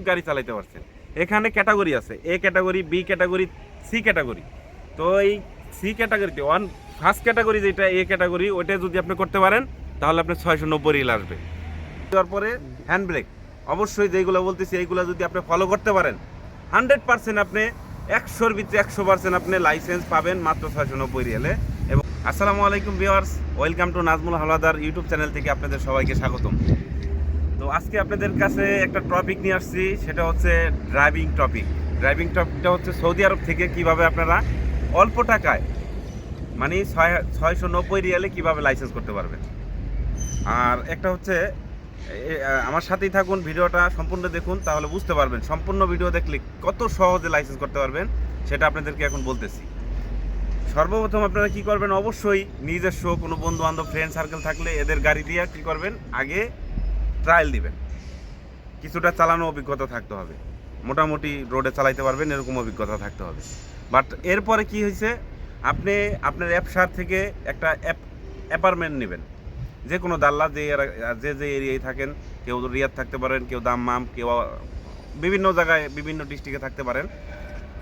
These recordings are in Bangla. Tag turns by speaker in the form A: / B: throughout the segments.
A: কতটুকু গাড়ি চালাইতে পারছেন? এখানে ক্যাটাগরি আছে। A category, B category, C category. তো এই সি ক্যাটাগরিতে, ওয়ান, ফার্স্ট ক্যাটাগরি যেটা, এ ক্যাটাগরি, ওইটা যদি আপনি করতে পারেন, তাহলে আপনার ছয়শো নব্বই রিল আসবে। তারপরে হ্যান্ড ব্রেক। অবশ্যই যেগুলো বলতেছি, এইগুলো যদি আপনি ফলো করতে পারেন, হান্ড্রেড পার্সেন্ট আপনি একশোর ভিতরে একশো পার্সেন্ট আপনি লাইসেন্স পাবেন মাত্র ছয়শো নব্বই রিয়ালে। এবং আসসালামু আলাইকুম viewers welcome to Nazmul Howlader YouTube channel থেকে আপনাদের সবাইকে স্বাগতম। আজকে আপনাদের কাছে একটা টপিক নিয়ে আসছি, সেটা হচ্ছে ড্রাইভিং টপিক ড্রাইভিং টপিকটা হচ্ছে সৌদি আরব থেকে কীভাবে আপনারা অল্প টাকায় মানে ছয়, ছয়শো নব্বই রিয়ালে কীভাবে লাইসেন্স করতে পারবেন। আর একটা হচ্ছে আমার সাথেই থাকুন, ভিডিওটা সম্পূর্ণ দেখুন, তাহলে বুঝতে পারবেন, সম্পূর্ণ ভিডিও দেখলে কত সহজে লাইসেন্স করতে পারবেন, সেটা আপনাদেরকে এখন বলতেছি। সর্বপ্রথম আপনারা কি করবেন? অবশ্যই নিজস্ব কোনো বন্ধু বান্ধব ফ্রেন্ড সার্কেল থাকলে এদের গাড়ি দিয়ে কি করবেন? আগে ট্রায়াল দিবেন। কিছুটা চালানো অভিজ্ঞতা থাকতে হবে। মোটামুটি রোডে চালাইতে পারবেন, এরকম অভিজ্ঞতা থাকতে হবে। বাট এরপরে কি হয়েছে? আপনি, আপনার অ্যাপসার থেকে একটা অ্যাপ, অ্যাপার্টমেন্ট নেবেন। যে কোনো দাল্লা, যে যে যে এরিয়ায় থাকেন, কেউ রিয়াদ থাকতে পারেন, কেউ দাম্মাম কেউ বিভিন্ন জায়গায়, বিভিন্ন ডিস্ট্রিক্টে থাকতে পারেন।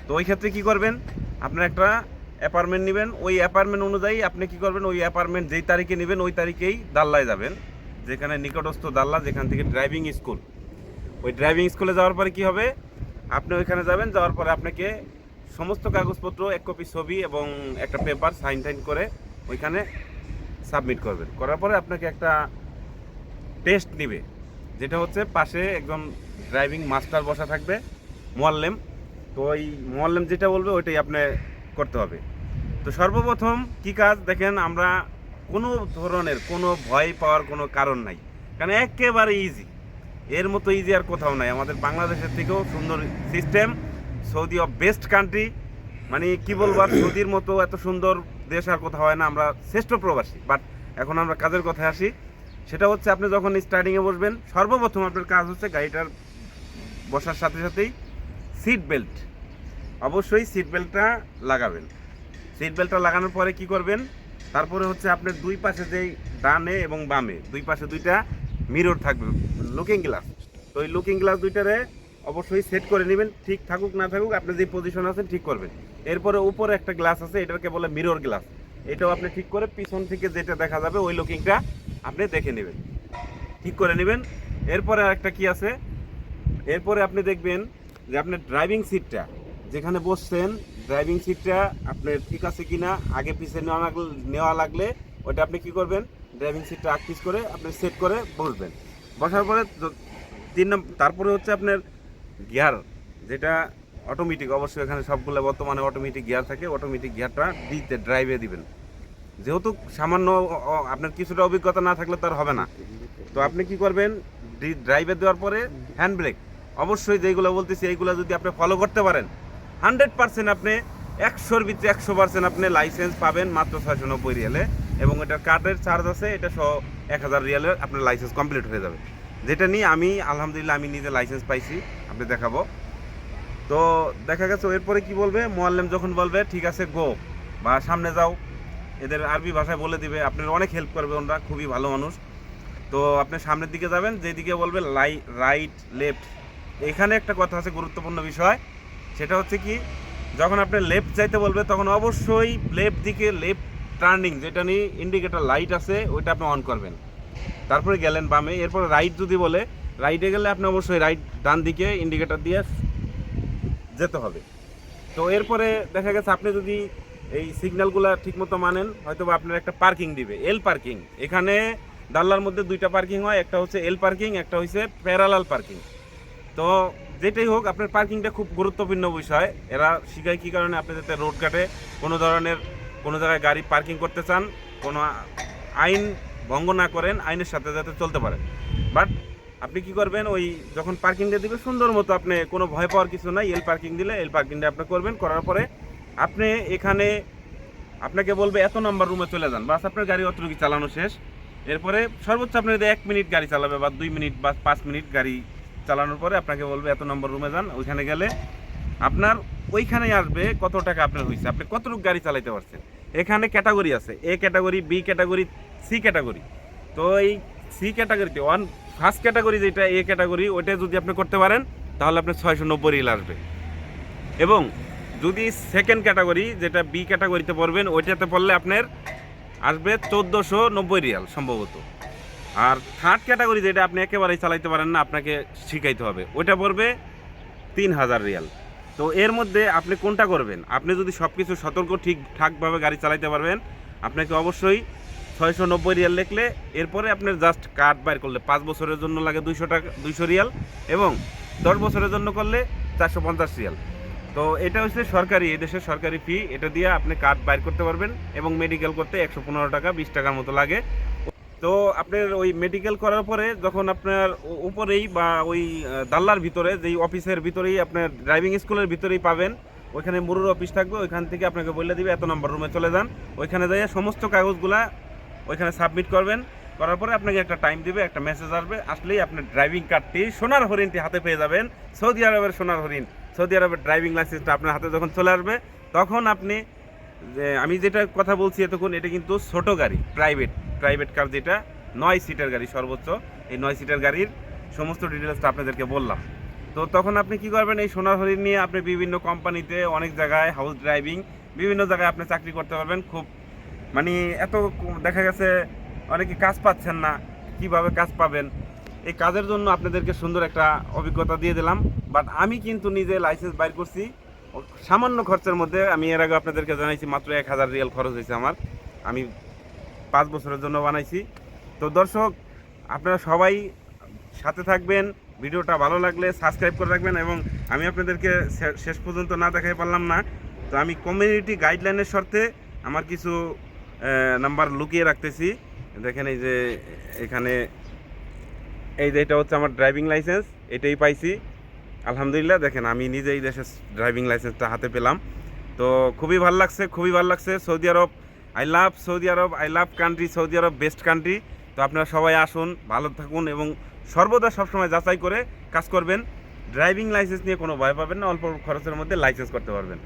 A: তো ওই ক্ষেত্রে কি করবেন? আপনার একটা অ্যাপার্টমেন্ট নেবেন। ওই অ্যাপার্টমেন্ট অনুযায়ী আপনি কি করবেন? ওই অ্যাপার্টমেন্ট যেই তারিখে নেবেন, ওই তারিখেই দাল্লায় যাবেন। যেখানে নিকটস্থ দাল্লা, যেখান থেকে ড্রাইভিং স্কুল ওই ড্রাইভিং স্কুলে যাওয়ার পরে কি হবে? আপনি ওইখানে যাবেন, যাওয়ার পরে আপনাকে সমস্ত কাগজপত্র, এক কপি ছবি এবং একটা পেপার সাইন টাইন করে ওইখানে সাবমিট করবেন। করার পরে আপনাকে একটা টেস্ট নিবে, যেটা হচ্ছে পাশে একজন ড্রাইভিং মাস্টার বসা থাকবে, মোয়াল্লেম। তো ওই মোয়াল্লেম যেটা বলবে, ওইটাই আপনি করতে হবে। তো সর্বপ্রথম কি কাজ? দেখেন, আমরা কোনো ধরনের কোনো ভয় পাওয়ার কোনো কারণ নাই। কারণ একেবারে ইজি এর মতো ইজি আর কোথাও নাই। আমাদের বাংলাদেশের থেকেও সুন্দর system Saudi of best country মানে কি বলব আর, সৌদির মতো এত সুন্দর দেশ আর কোথাও হয় না। আমরা শ্রেষ্ঠ প্রবাসী। বাট এখন আমরা কাজের কথায় আসি। সেটা হচ্ছে আপনি যখন স্টার্টিংয়ে বসবেন, সর্বপ্রথম আপনার কাজ হচ্ছে গাড়িটার বসার সাথে সাথেই সিট বেল্ট অবশ্যই সিট বেল্টটা লাগাবেন। সিট বেল্টটা লাগানোর পরে কি করবেন? তারপরে হচ্ছে আপনার দুই পাশে যেই ডানে এবং বামে, দুই পাশে দুইটা মিরর থাকবে লুকিং গ্লাস তো ওই লুকিং গ্লাস দুইটারে অবশ্যই সেট করে নেবেন, ঠিক থাকুক, না থাকুক, আপনি যে পজিশন আছেন ঠিক করবেন। এরপরে উপরে একটা গ্লাস আছে, এটাকে বলে মিরর গ্লাস এটাও আপনি ঠিক করে পিছন থেকে যেটা দেখা যাবে, ওই লুকিংটা আপনি দেখে নেবেন। ঠিক করে নেবেন। এরপরে আরেকটা কি আছে? এরপরে আপনি দেখবেন যে আপনার ড্রাইভিং সিটটা যেখানে বসছেন ড্রাইভিং সিটটা আপনার ঠিক আছে কি না আগে পিছিয়ে নেওয়া লাগলে নেওয়া লাগলে ওটা আপনি কি করবেন? ড্রাইভিং সিটটা আগ পিস করে আপনি সেট করে বসবেন। বসার পরে তিন নম্বর তারপরে হচ্ছে আপনার গিয়ার যেটা অটোমেটিক অবশ্যই এখানে সবগুলো বর্তমানে অটোমেটিক গিয়ার থাকে অটোমেটিক গিয়ারটা দিতে ড্রাইভে দিবেন। যেহেতু সামান্য আপনার কিছুটা অভিজ্ঞতা না থাকলে তার হবে না। তো আপনি কি করবেন? ড্রাইভে দেওয়ার পরে হ্যান্ড ব্রেক অবশ্যই যেগুলো বলতেছি, এইগুলো যদি আপনি ফলো করতে পারেন হান্ড্রেড পার্সেন্ট আপনি একশোর ভিতরে একশো পার্সেন্ট আপনি লাইসেন্স পাবেন মাত্র ছয়শো নব্বই রিয়ালে এবং এটার কার্ডের চার্জ আছে, এটা সহ এক হাজার রিয়ালের আপনার লাইসেন্স কমপ্লিট হয়ে যাবে। যেটা নিয়ে আমি, আলহামদুলিল্লাহ, আমি নিজে লাইসেন্স পাইছি, আপনি দেখাবো। তো দেখা গেছে, এরপরে কি বলবে? মোয়াল্লেম যখন বলবে, ঠিক আছে গো বা সামনে যাও। এদের আরবি ভাষায় বলে দিবে, আপনার অনেক হেল্প করবে ওনারা খুবই ভালো মানুষ। তো আপনি সামনের দিকে যাবেন, যেদিকে বলবে, লাই রাইট লেফট এখানে একটা কথা আছে গুরুত্বপূর্ণ বিষয় সেটা হচ্ছে কি, যখন আপনি লেফট যাইতে বলবে তখন অবশ্যই লেফট দিকে লেফট টার্নিং যেটা নিয়ে ইন্ডিকেটার লাইট আছে, ওইটা আপনি অন করবেন। তারপরে গেলেন বামে, এরপরে রাইট যদি বলে রাইটে গেলে আপনি অবশ্যই রাইট ডান দিকে ইন্ডিকেটার দিয়ে যেতে হবে। তো এরপরে দেখা গেছে, আপনি যদি এই সিগন্যালগুলো ঠিকমতো মানেন হয়তো বা আপনার একটা পার্কিং দিবে এল পার্কিং এখানে দাল্লার মধ্যে দুইটা পার্কিং হয়, একটা হচ্ছে এল পার্কিং একটা হচ্ছে প্যারালাল পার্কিং তো যেটাই হোক, আপনার পার্কিংটা খুব গুরুত্বপূর্ণ বিষয়। এরা শিখায় কী কারণে আপনি যাতে রোড কাটে কোনো ধরনের কোনো জায়গায় গাড়ি পার্কিং করতে চান, কোনো আইন ভঙ্গ না করেন, আইনের সাথে যাতে চলতে পারেন। বাট আপনি কি করবেন, ওই যখন পার্কিংটা দিবে, সুন্দর মতো আপনি কোনো ভয় পাওয়ার কিছু নাই, এল পার্কিং দিলে এল পার্কিংটা আপনি করবেন, করার পরে আপনি এখানে আপনাকে বলবে, এত নাম্বার রুমে চলে যান। বাস আপনার গাড়ি অতটুকু চালানো শেষ। এরপরে সর্বোচ্চ আপনি যদি এক মিনিট গাড়ি চালাবে বা দুই মিনিট বা পাঁচ মিনিট গাড়ি চালানোর পরে আপনাকে বলবে, এত নম্বর রুমে যান, ওইখানে গেলে আপনার ওইখানেই আসবে কত টাকা আপনার হয়েছে আপনি কতটুকু গাড়ি চালাইতে পারছেন? এখানে ক্যাটাগরি আছে A category B category C category তো এই সি ক্যাটাগরিতে ওয়ান ফার্স্ট ক্যাটাগরি যেটা এ ক্যাটাগরি ওইটা যদি আপনি করতে পারেন, তাহলে আপনার ছয়শো নব্বই রিয়াল আসবে। এবং যদি সেকেন্ড ক্যাটাগরি যেটা বি ক্যাটাগরিতে পড়বেন, ওইটাতে পড়লে আপনার আসবে চোদ্দোশো নব্বই রিয়াল সম্ভবত। আর থার্ড ক্যাটাগরি যেটা আপনি একেবারেই চালাইতে পারেন না, আপনাকে শিখাইতে হবে, ওইটা পড়বে তিন হাজার রিয়াল। তো এর মধ্যে আপনি কোনটা করবেন? আপনি যদি সব কিছু সতর্ক ঠিকঠাকভাবে গাড়ি চালাইতে পারবেন, আপনাকে অবশ্যই ছয়শো নব্বই রিয়াল লিখলে, এরপরে আপনার জাস্ট কার্ড বাইর করলে, পাঁচ বছরের জন্য লাগে দুইশো টাকা, দুইশো রিয়াল এবং দশ বছরের জন্য করলে চারশো পঞ্চাশ রিয়াল। তো এটা হচ্ছে সরকারি, এই দেশের সরকারি ফি এটা দিয়ে আপনি কার্ড বাইর করতে পারবেন এবং মেডিকেল করতে একশো পনেরো টাকা, বিশ টাকার মতো লাগে। তো আপনার ওই মেডিকেল করার পরে যখন আপনার উপরেই বা ওই দাল্লার ভিতরে, যেই অফিসের ভিতরেই আপনার ড্রাইভিং স্কুলের ভিতরেই পাবেন, ওইখানে মুরুর অফিস থাকবে, ওইখান থেকে আপনাকে বলে দিবে এত নম্বর রুমে চলে যান। ওইখানে যাইয়ে সমস্ত কাগজগুলা ওইখানে সাবমিট করবেন। করার পরে আপনাকে একটা টাইম দিবে, একটা মেসেজ আসবে, আসলেই আপনার ড্রাইভিং কার্ডটি সোনার হরিণটি হাতে পেয়ে যাবেন, সৌদি আরবের সোনার হরিণ। সৌদি আরবের ড্রাইভিং লাইসেন্সটা আপনার হাতে যখন চলে আসবে, তখন আপনি, যে আমি যেটা কথা বলছি এতক্ষণ, এটা কিন্তু ছোটো গাড়ি প্রাইভেট প্রাইভেট কার যেটা, নয় সিটের গাড়ি সর্বোচ্চ। এই নয় সিটের গাড়ির সমস্ত ডিটেলসটা আপনাদেরকে বললাম। তো তখন আপনি কি করবেন, এই সোনার হরিণ নিয়ে আপনি বিভিন্ন কোম্পানিতে অনেক জায়গায় হাউস ড্রাইভিং বিভিন্ন জায়গায় আপনি চাকরি করতে পারবেন। খুব মানে এত দেখা গেছে, অনেকে কাজ পাচ্ছেন না, কীভাবে কাজ পাবেন? এই কাজের জন্য আপনাদেরকে সুন্দর একটা অভিজ্ঞতা দিয়ে দিলাম। বাট আমি কিন্তু নিজে লাইসেন্স বাইর করছি। সামান্য খরচের মধ্যে আমি এর আগে আপনাদেরকে জানাইছি, মাত্র এক হাজার রিয়াল খরচ হয়েছে আমার। আমি পাঁচ বছরের জন্য বানাইছি। তো দর্শক, আপনারা সবাই সাথে থাকবেন, ভিডিওটা ভালো লাগলে সাবস্ক্রাইব করে রাখবেন এবং আমি আপনাদেরকে শেষ পর্যন্ত না দেখাই পারলাম না। তো আমি কমিউনিটি গাইডলাইনের শর্তে আমার কিছু নাম্বার লুকিয়ে রাখতেছি। দেখেন এই যে এখানে, এই যে এটা হচ্ছে আমার ড্রাইভিং লাইসেন্স এটাই পাইছি। আলহামদুলিল্লাহ, দেখেন আমি নিজেই দেশের ড্রাইভিং লাইসেন্সটা হাতে পেলাম। তো খুবই ভালো লাগছে, খুবই ভালো লাগছে। Saudi Arab I love Saudi Arab, I love country, Saudi Arab best country. তো আপনারা সবাই আসুন, ভালো থাকুন এবং সর্বদা সবসময় যাচাই করে কাজ করবেন। ড্রাইভিং লাইসেন্স নিয়ে কোনো ভয় পাবেন না, অল্প খরচের মধ্যে লাইসেন্স করতে পারবেন।